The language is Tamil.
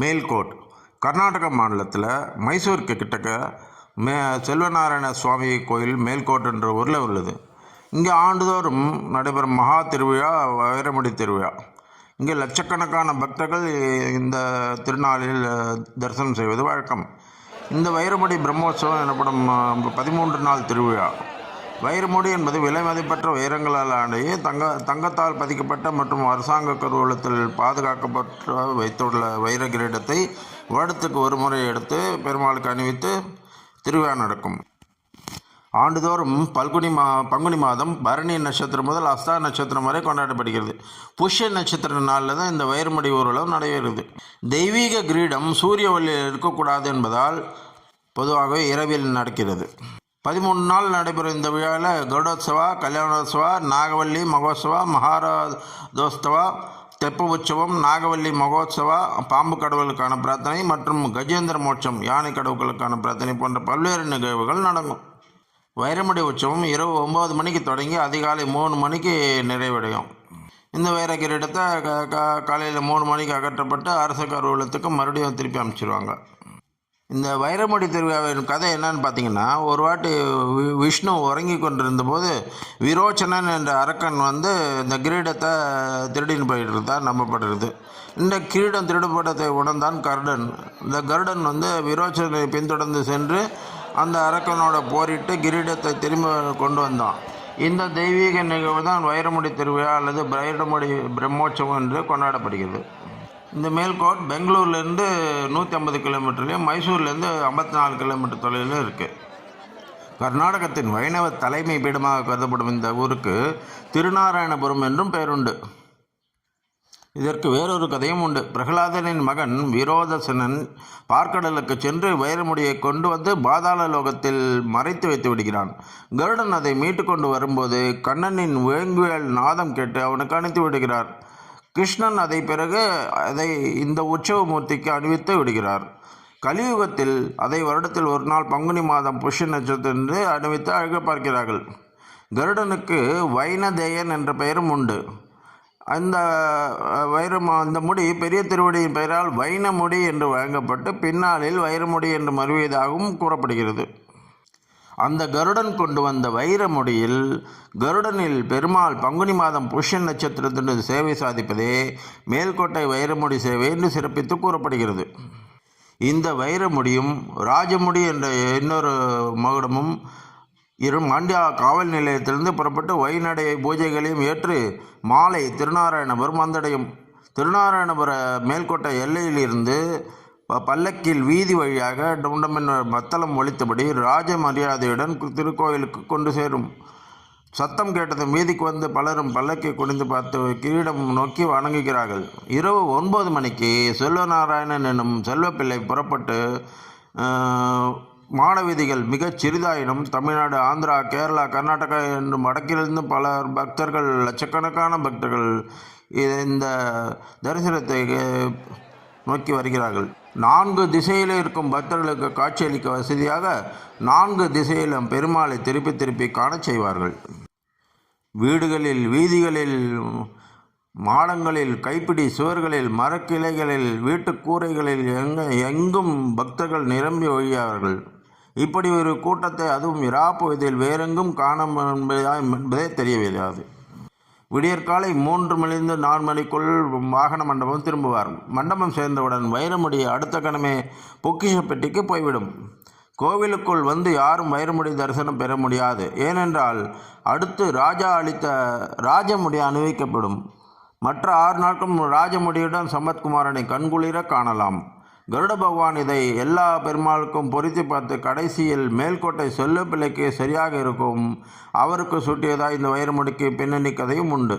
மேல்கோட் கர்நாடக மாநிலத்தில் மைசூருக்கு கிட்டக்க மே செல்வநாராயண சுவாமி கோயில் மேல்கோட்டுன்ற ஊரில் உள்ளது. இங்கே ஆண்டுதோறும் நடைபெறும் மகா திருவிழா வைரமுடி திருவிழா. இங்கே லட்சக்கணக்கான பக்தர்கள் இந்த திருநாளில் தரிசனம் செய்வது வழக்கம். இந்த வைரமுடி பிரம்மோற்சவம் எனப்படும் பதிமூன்று நாள் திருவிழா. வைரமுடி என்பது விலை மதிப்பற்ற வைரங்களால் தங்க தங்கத்தால் பதிக்கப்பட்ட மற்றும் அரசாங்க கருவூலத்தில் பாதுகாக்கப்பட்ட வைத்துள்ள வைர கிரீடத்தை வருடத்துக்கு ஒரு முறை எடுத்து பெருமாளுக்கு அணிவித்து திருவிழா நடக்கும். ஆண்டுதோறும் பல்குனி மா பங்குனி மாதம் பரணி நட்சத்திரம் முதல் அஸ்தா நட்சத்திரம் வரை கொண்டாடப்படுகிறது. புஷ்ய நட்சத்திர நாளில் தான் இந்த வைரமுடி ஊர்வலம் நடைபெறுகிறது. தெய்வீக கிரீடம் சூரிய ஒளியில் இருக்கக்கூடாது என்பதால் பொதுவாகவே இரவில் நடக்கிறது. பதிமூணு நாள் நடைபெறும் இந்த விழாவில் கருடோத்சவா கல்யாணோத்சவா நாகவல்லி மகோத்சவா மகாராதோத்சவா தெப்ப உற்சவம் நாகவல்லி மகோத்சவா பாம்பு கடவுளுக்கான பிரார்த்தனை மற்றும் கஜேந்திர மோட்சம் யானை கடவுளுக்கான பிரார்த்தனை போன்ற பல்வேறு நிகழ்வுகள் நடக்கும். வைரமுடி உற்சவம் இரவு ஒம்பது மணிக்கு தொடங்கி அதிகாலை மூணு மணிக்கு நிறைவடையும். இந்த வைர கிரீடத்தை க க காலையில் மூணு மணிக்கு அகற்றப்பட்டு அரச கருவூலத்துக்கு மறுபடியும் திருப்பி அமைச்சிருவாங்க இந்த வைரமுடி திருவிழாவின் கதை என்னன்னு பார்த்தீங்கன்னா ஒரு வாட்டி வி- விஷ்ணு உறங்கி கொண்டிருந்த போது விரோச்சனன் என்ற அரக்கன் வந்து இந்த கிரீடத்தை திருடின்னு போயிட்டு இருந்தா நம்பப்படுறது. இந்த கிரீடம் திருடுபட்டத்தை உணர்ந்தான் கருடன். இந்த கருடன் வந்து விரோச்சனை பின்தொடர்ந்து சென்று அந்த அரக்கனோட போரிட்டு கிரீடத்தை திரும்ப கொண்டு வந்தான். இந்த தெய்வீக நிகழ்வு தான் வைரமுடி திருவிழா அல்லது வைரமுடி பிரம்மோற்சவம் என்று கொண்டாடப்படுகிறது. இந்த மேல்கோட் பெங்களூர்லேருந்து நூற்றி ஐம்பது கிலோமீட்டர்லேயும் மைசூர்லேருந்து ஐம்பத்தி நாலு கிலோமீட்டர் தொலைவிலும் இருக்குது கர்நாடகத்தின் வைணவ தலைமை பீடமாக கருதப்படும் இந்த ஊருக்கு திருநாராயணபுரம் என்றும் பெயருண்டு. இதற்கு வேறொரு கதையும் உண்டு. பிரகலாதனின் மகன் விரோதசனன் பார்க்கடலுக்கு சென்று வைரமுடியை கொண்டு வந்து பாதாள லோகத்தில் மறைத்து வைத்து விடுகிறான். கருடன் அதை மீட்டு கொண்டு வரும்போது கண்ணனின் வேங்குவேல் நாதம் கேட்டு அவனுக்கு அனுப்பி விடுகிறார். கிருஷ்ணன் அதை பிறகு அதை இந்த உற்சவமூர்த்திக்கு அணிவித்து விடுகிறார். கலியுகத்தில் அதை வருடத்தில் ஒரு நாள் பங்குனி மாதம் புஷ்ய நட்சத்திரன்று அணிவித்து அழக பார்க்கிறார்கள். கருடனுக்கு வைனதேயன் என்ற பெயரும் உண்டு. அந்த வைரம் அந்த முடி பெரிய திருவடியின் பெயரால் வைனமுடி என்று வழங்கப்பட்டு பின்னாளில் வைரமுடி என்று மறுவியதாகவும் கூறப்படுகிறது. அந்த கருடன் கொண்டு வந்த வைரமுடியில் கருடனில் பெருமாள் பங்குனி மாதம் புஷ்யன் நட்சத்திரத்தின் சேவை சாதிப்பதே மேல்கோட்டை வைரமுடி சேவை என்று சிறப்பித்து கூறப்படுகிறது. இந்த வைரமுடியும் ராஜமுடி என்ற இன்னொரு மகுடமும் இரு மாண்டியா காவல் நிலையத்திலிருந்து புறப்பட்டு வைநடை பூஜைகளையும் ஏற்று மாலை திருநாராயணபுரம் வந்தடையும். திருநாராயணபுர மேல்கோட்டை எல்லையிலிருந்து பல்லக்கில் வீதி வழியாக டவுண்டமன் மத்தளம் ஒழித்தபடி ராஜ மரியாதையுடன் திருக்கோயிலுக்கு கொண்டு சேரும். சத்தம் கேட்டதும் வீதிக்கு வந்து பலரும் பல்லக்கை குனிந்து பார்த்து கிரீடம் நோக்கி வணங்குகிறார்கள். இரவு ஒன்பது மணிக்கு செல்வநாராயணன் என்னும் செல்வப்பிள்ளை புறப்பட்டு ஆஹ், மிகச் சிறிதாயினும் தமிழ்நாடு ஆந்திரா கேரளா கர்நாடகா என்னும் வடக்கிலிருந்து பல பக்தர்கள் லட்சக்கணக்கான பக்தர்கள் இந்த தரிசனத்தை நோக்கி வருகிறார்கள். நான்கு திசையில் இருக்கும் பக்தர்களுக்கு காட்சியளிக்க வசதியாக நான்கு திசையிலும் பெருமாளை திருப்பி திருப்பி காணச் செய்வார்கள். வீடுகளில் வீதிகளில் மாடங்களில் கைப்பிடி சுவர்களில் மரக்கிளைகளில் வீட்டுக் கூரைகளில் எங்க எங்கும் பக்தர்கள் நிரம்பி ஒழியார்கள். இப்படி ஒரு கூட்டத்தை அதுவும் இராப்புவதில் வேறெங்கும் காண என்பதா என்பதே தெரியவில்லாது விடியற்காலை மூன்று மணிந்து நாலு மணிக்குள் வாகன மண்டபம் திரும்புவார். மண்டபம் சேர்ந்தவுடன் வைரமுடி அடுத்த கணமே பொக்கிஷ பெட்டிக்கு போய்விடும். கோவிலுக்குள் வந்து யாரும் வைரமுடி தரிசனம் பெற முடியாது. ஏனென்றால் அடுத்து ராஜா அளித்த ராஜமுடி அணிவிக்கப்படும். மற்ற ஆறு நாட்களும் ராஜமுடியுடன் சம்பத்குமாரனை கண்குளிர காணலாம். கருட பகவான் இதை எல்லா பெருமாளுக்கும் பொருத்தி பார்த்து கடைசியில் மேல்கோட்டை செல்ல பிள்ளைக்கு சரியாக இருக்கும். அவருக்கு சுட்டியதாக இந்த வைரமுடிக்கு பின்னணி கதையும் உண்டு.